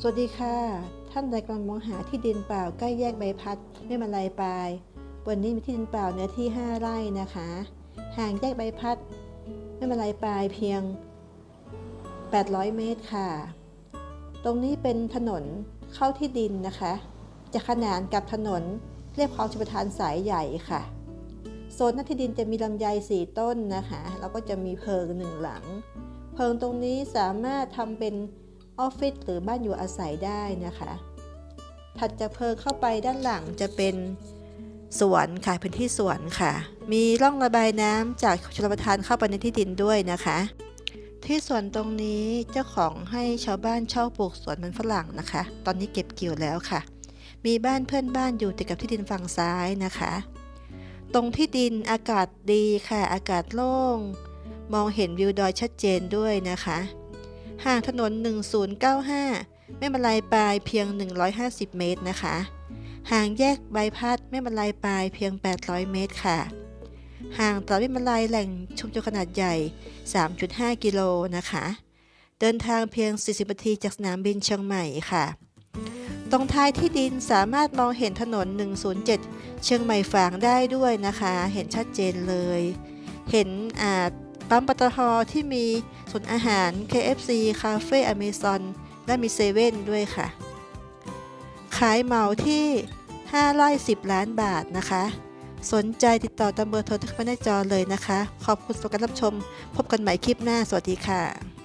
สวัสดีค่ะ ท่านใดกำลังมองหาที่ดินเปล่าใกล้แยกใบพัดไม่มาลายปลาย วันนี้มีที่ดินเปล่าเนื้อที่ 5 ไร่นะคะ ห่างแยกใบพัดไม่มาลายปลายเพียง 800 เมตรค่ะ ตรงนี้เป็นถนนเข้าที่ดินนะคะ จะขนานกับถนนเรียบคลองชลประทานสายใหญ่ค่ะ โซนหน้าที่ดินจะมีลำไยสี่ต้นนะคะ แล้วก็จะมีเพิงหนึ่งหลัง เพิงตรงนี้สามารถทำเป็น ออฟฟิศหรือบ้านอยู่อาศัยได้นะคะ ถัดจากเพิงเข้าไปด้านหลังจะเป็นสวนค่ะพื้นที่สวนค่ะ มีร่องระบายน้ำจากชลประทานเข้าไปในที่ดินด้วยนะคะ ที่สวนตรงนี้เจ้าของให้ชาวบ้านเช่าปลูกสวนมันฝรั่งนะคะ ตอนนี้เก็บเกี่ยวแล้วค่ะ มีบ้านเพื่อนบ้านอยู่ติดกับที่ดินฝั่งซ้ายนะคะ ตรงที่ดินอากาศดีค่ะ อากาศโล่ง มองเห็นวิวดอยชัดเจนด้วยนะคะ ห่างถนน 1095 แม่มาลายปลายเพียง 150 เมตรนะคะ ห่างแยกใบพัดแม่มาลายปลายเพียง 800 เมตรค่ะ ห่างตลาดแม่มาลายแหล่งชุมชนขนาดใหญ่ 3.5 กิโลนะคะ เดินทางเพียง 40 นาทีจากสนามบินเชียงใหม่ค่ะ ตรงท้ายที่ดินสามารถมองเห็นถนน 107 เชียงใหม่ฝางได้ด้วยนะคะ เห็นชัดเจนเลย เห็นอ่า ปั๊มปตทที่มีศูนย์อาหาร KFC คาเฟ่อเมซอนและมีเซเว่นด้วยค่ะ ขายเหมาที่ 5 ไร่ 10 ล้านบาทนะคะ สนใจติดต่อตามเบอร์โทรที่ขึ้นหน้าจอเลยนะคะ ขอบคุณสำหรับการรับชม พบกันใหม่คลิปหน้า สวัสดีค่ะ